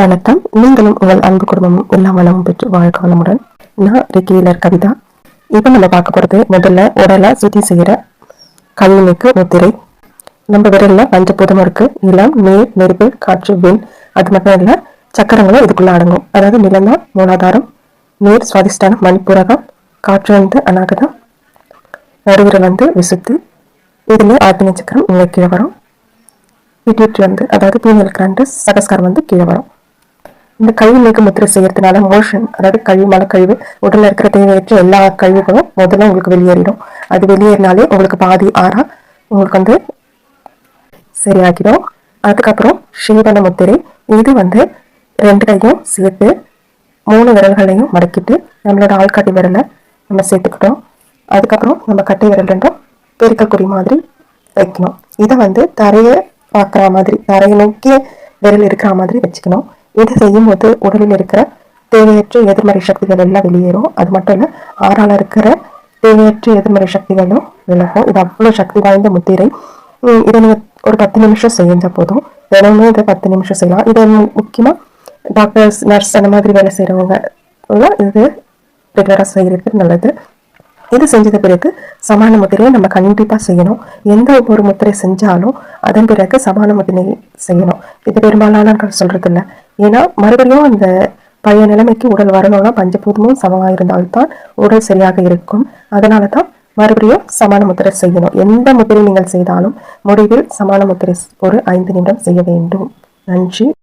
வணக்கம். நீங்களும் உங்கள் அன்பு குடும்பமும் எல்லா வளமும் பெற்று வாழ்க வளமுடன் நான் ரிக்கிலர் கவிதா இப்போ நம்ம பார்க்க போகிறது முதல்ல உடலை சுத்தி செய்கிற கல்விக்கு முத்திரை. நம்ம விரல்ல பஞ்சபூதம் இருக்குது நிலம் நீர் நெருப்பு காற்று விண். அது மட்டும் இல்லை சக்கரங்களும் இதுக்குள்ள அடங்கும். அதாவது நிலம் தான் மூலாதாரம் நீர் சுவாதிஷ்டானம் மணிப்புரகம் காற்று வந்து அநாகதம் நடுவிரல் வந்து விசுத்து. இதில் ஆத்மீய சக்கரம் உங்களுக்கு கீழே வரும். பிட்யூட்ரி வந்து அதாவது பீனல் கிராண்டு சகஸ்காரம் வந்து கீழே வரும். இந்த கழிவு நீக்க முத்திரை செய்யறதுனால மோஷன் அதாவது கழிவு மலக்கழிவு உடல்ல இருக்கிற தேவையற்ற எல்லா கழிவுகளும் முதல்ல உங்களுக்கு வெளியேறிடும். அது வெளியேறினாலே உங்களுக்கு பாதி ஆறா உங்களுக்கு வந்து சரியாகிடும். அதுக்கப்புறம் ஸ்ரீவன முத்திரை இது வந்து ரெண்டு கையும் சேர்த்து மூணு விரல்களையும் மடக்கிட்டு நம்மளோட ஆள்காட்டி விரலை நம்ம சேர்த்துக்கிட்டோம். அதுக்கப்புறம் நம்ம கட்டை விரல் ரெண்டும் பெருக்கக்குறி மாதிரி வைக்கணும். இதை வந்து தரையை பார்க்குற மாதிரி தரையை நோக்கிய விரல் இருக்கிற மாதிரி வச்சுக்கணும். இது செய்யும் போது உடலில் இருக்கிற தேவையற்ற எதிர்மறை சக்திகள் எல்லாம் வெளியேறும். அது மட்டும் இல்லை ஆறால இருக்கிற தேவையற்ற எதிர்மறை சக்திகளும் விலகும். இது அவ்வளோ சக்தி வாய்ந்த முத்திரை. இதை நீங்கள் ஒரு பத்து நிமிஷம் செஞ்ச போதும். தினமும் இதை பத்து நிமிஷம் செய்யலாம். இதை முக்கியமாக டாக்டர்ஸ் நர்ஸ் அந்த மாதிரி வேலை செய்கிறவங்க இது ரெகுலராக செய்கிறது நல்லது. இது செஞ்சது பிறகு சமான முத்திரையை நம்ம கண்டிப்பாக செய்யணும். எந்த ஒரு முத்திரை செஞ்சாலும் அதன் பிறகு சமான முத்திரை செய்யணும். இது பெரும்பாலான சொல்றது இல்லை ஏன்னா மறுபடியும் அந்த பழைய நிலைமைக்கு உடல் வரணும்னா பஞ்சபூதமும் சமமாக இருந்தால்தான் உடல் சரியாக இருக்கும். அதனால தான் மறுபடியும் சமான முத்திரை செய்யணும். எந்த முத்திரை நீங்கள் செய்தாலும் முடிவில் சமான முத்திரை ஒரு ஐந்து நிமிடம் செய்ய வேண்டும். நன்றி.